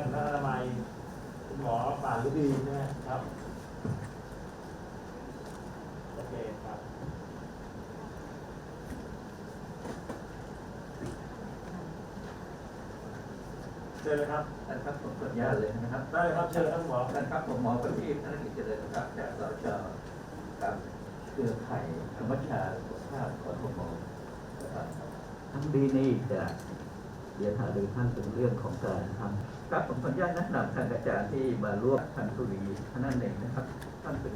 านคณะอนามัยคุณหมอป่านฤดีนะครับ โอเคครับ เชิญเลยครับ ท่านครับผมขออนุญาตเลยนะครับได้ครับ เชิญครับหมอท่านครับผมหมอประทีปธนกิจเจริญครับจากสชครับเครือข่ายธรรมชาติสุขภาพของผมครับทั้งดีนี่จะ เรียนหารือท่านถึงเรื่องของการทำครับผมขออนุญาตแนะนำท่านอาจารย์ที่มาร่วมท่านทุรีท่านนั่นเองนะครับ ท่านเป็น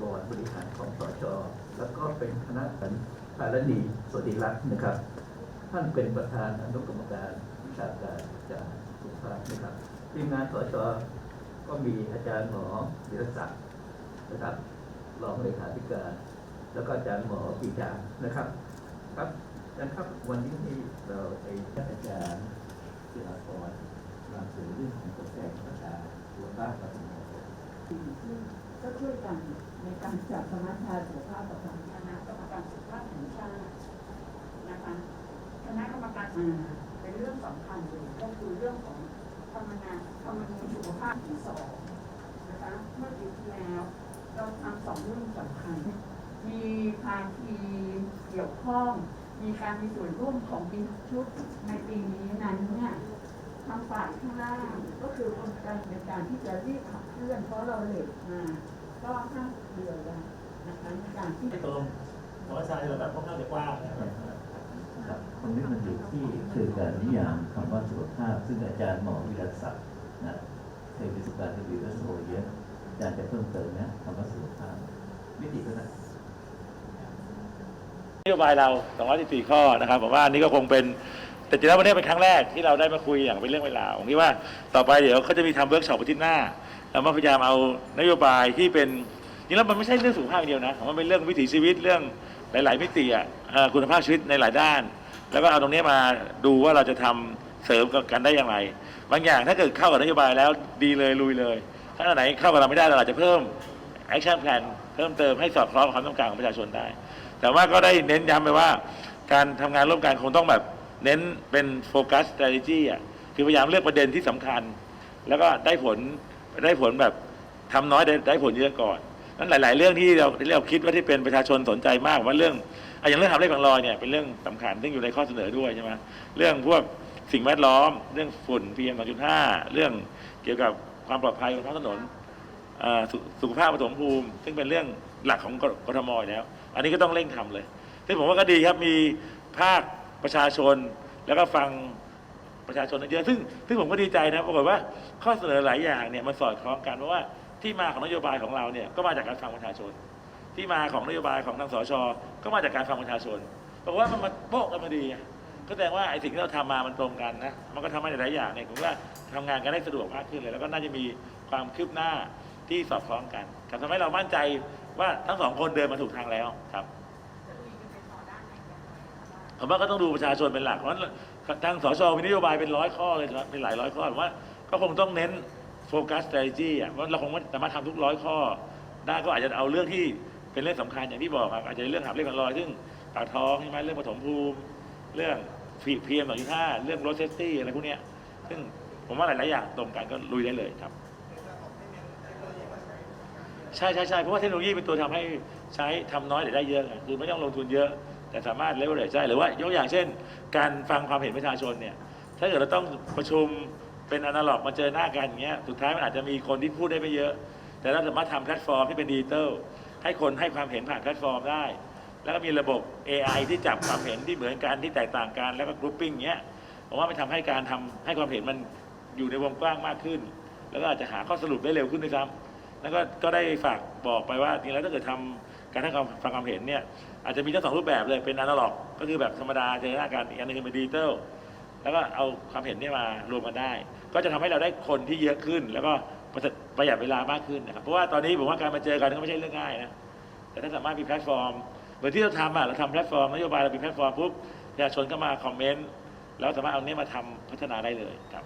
บอร์ดบริหารของสชแล้วก็เป็นคณะสันภารณีสวัสดิรักษ์นะครับ ท่านเป็นประธานอนุกรรมการวิชาการจากสุขภาพนะครับทีมงานสชก็มีอาจารย์หมอวิรศักดิ์นะครับรองเลขาธิการ แล้วก็อาจารย์หมอปีจานะครับครับาจารย์ครับวันนี้ที่เราไปท่านอาจารย์ศิลากรมาสู่เรื่องของกฎแรงประชาตัวบ้านกับสมองก็ช่วยกันในการจัดสมัชชาสุขภาพกับคณะกรรมการสุขภาพแห่งชาตินะคะคณะกรรมการเป็นเรื่องสำคัญเลยก็คือเรื่องของธรรมนาธรรมนูญสุขภาพที่สองนะคะเมื่อปีที่แล้วเราทำสองเรื่องสำคัญ มีภาคีเกี่ยวข้อง มีการมีส่วนร่วมของปีชุดในปีนี้นั้นเนี่ยทางฝ่ายข้างล่างก็คือคนการในการที่จะรีบขับเคลื่อน เพราะเราเหล็กมาก็ห้าเดือนแล้วนะคะในการที่ตกลงหมอชายเราแบบค่อนข้างจะกว้างนะครับครับตรงนี้มันอยู่ที่คือการนิยามคำว่าสุขภาพ ซึ่งอาจารย์หมอวิรศักดิ์นะเคยมีประสบการณ์กับวิรัสโซเยอะอาจารย์จะเพิ่มเติมนะคำว่าสุขภาพวิธีก็ได้น โยบายเรา 214 ข้อนะครับผมว่าอันนี้ก็คงเป็นแต่จริงแล้ววันนี้เป็นครั้งแรกที่เราได้มาคุยอย่างเป็นเรื่องเวลาผมคิดว่าต่อไปเดี๋ยวเขาจะมีทำเวิร์กช็อปอาทิตย์หน้าแล้วมาพยายามเอานโยบายที่เป็นจริงแล้วมันไม่ใช่เรื่องสุขภาพอย่างเดียวนะมันเป็นเรื่องวิถีชีวิตเรื่องหลาย ๆ มิติอะคุณภาพชีวิตในหลายด้าน แล้วก็เอาตรงนี้มาดูว่าเราจะทำเสริมกันได้อย่างไร บางอย่างถ้าเกิดเข้ากับนโยบายแล้วดีเลยลุยเลย ถ้าไหนเข้ากับเราไม่ได้เราอาจจะเพิ่ม action plan เพิ่มเติมให้สอดคล้องกับความต้องการของประชาชนได้ แต่ว่าก็ได้เน้นย้ำไปว่า การทำงานร่วมกันคงต้องแบบเน้นเป็นโฟกัส strategy อะคือพยายามเลือกประเด็นที่สำคัญ แล้วก็ได้ผลได้ผลแบบทำน้อยได้ได้ผลเยอะก่อนนั้นหลาย ๆ เรื่องที่เราที่เราคิดว่าที่เป็นประชาชนสนใจมากว่าเรื่องอะอย่างเรื่องทำเลขบางลอยเนี่ยเป็นเรื่องสำคัญซึ่งอยู่ในข้อเสนอด้วยใช่ไหมเรื่องพวกสิ่งแวดล้อม เรื่องฝุ่น PM 2.5 เรื่องเกี่ยวกับความปลอดภัยบนท้องถนน เอ่อสุสุขภาพปฐมภูมิ ซึ่งเป็นเรื่องหลักของกกทมอยู่แล้ว อันนี้ก็ต้องเร่งทำเลยซึ่งผมว่าก็ดีครับมีภาคประชาชนแล้วก็ฟังประชาชนเยอะซึ่งซึ่งผมก็ดีใจนะปรากฏว่าข้อเสนอหลายอย่างเนี่ยมันสอดคล้องกันเพราะว่าที่มาของนโยบายของเราเนี่ยก็มาจากการฟังประชาชน ที่มาของนโยบายของทางสชก็มาจากการฟังประชาชนเพราะว่ามันมาโป๊ะกันมาดีก็แสดงว่าไอ้สิ่งที่เราทำมามันตรงกันนะมันก็ทำให้หลายอย่างเนี่ยผมว่าทำงานกันได้สะดวกมากขึ้นเลย แล้วก็น่าจะมีความคืบหน้าที่สอดคล้องกันทำให้เรามั่นใจ ว่าทั้งสองคนเดินมาถูกทางแล้วครับผมว่าก็ต้องดูประชาชนเป็นหลักเพราะทางสชมีนโยบายเป็นร้อยข้อเลยครับเป็นหลายร้อยข้อผมว่าก็คงต้องเน้นโฟกัส strategy อะว่าเราคงไม่สามารถทำทุกร้อยข้อได้ก็อาจจะเอาเรื่องที่เป็นเรื่องสำคัญอย่างที่บอกครับอาจจะเรื่องหับเรื่องลอยซึ่งปากท้องใช่ไหมเรื่องปฐมภูมิ เรื่องพีเอ็มสองจุดห้าเรื่องรถเซฟตี้อะไรพวกนี้ซึ่งผมว่าหลาย ๆ อย่างตรงกันก็ลุยได้เลยครับ ใช่ใช่ใช่เพราะว่าเทคโนโลยีเป็นตัวทำให้ใช้ทำน้อยแต่ได้เยอะไงคือไม่ต้องลงทุนเยอะ แต่สามารถเลเวอเรจได้หรือว่ายกอย่างเช่น การฟังความเห็นประชาชนเนี่ยถ้าเกิดเราต้องประชุมเป็นอนาล็อกมาเจอหน้ากันอย่างเงี้ยสุดท้ายมันอาจจะมีคนที่พูดได้ไม่เยอะ แต่เราสามารถทำแพลตฟอร์มที่เป็นดิจิตอลให้คนให้ความเห็นผ่านแพลตฟอร์มได้ แล้วก็มีระบบ AI ที่จับความเห็นที่เหมือนกันที่แตกต่างกันแล้วก็กรุ๊ปปิ้งเงี้ยผมว่ามันทำให้การทำให้ความเห็นมันอยู่ในวงกว้างมากขึ้น แล้วก็อาจจะหาข้อสรุปได้เร็วขึ้นด้วยซ้ำ แล้วก็ก็ได้ฝากบอกไปว่าจริงแล้วถ้าเกิดทำการให้ความฟังความเห็นเนี่ยอาจจะมีทั้งสองรูปแบบเลยเป็นอนาล็อก ก็คือแบบธรรมดาเจอหน้ากันอีกอันนึงคือเป็นดิจิตอลแล้วก็เอาความเห็นเนี่ยมารวมกันได้ ก็จะทำให้เราได้คนที่เยอะขึ้น แล้วก็ประหยัดประหยัดเวลามากขึ้นนะครับเพราะว่าตอนนี้ผมว่าการมาเจอกันก็ไม่ใช่เรื่องง่ายนะแต่ถ้าสามารถมีแพลตฟอร์มเหมือนที่เราทำอะเราทำแพลตฟอร์มนโยบายเรามีแพลตฟอร์มปุ๊บประชาชนก็มาคอมเมนต์แล้วสามารถเอาเนี้ยมาทำพัฒนาได้เลยครับ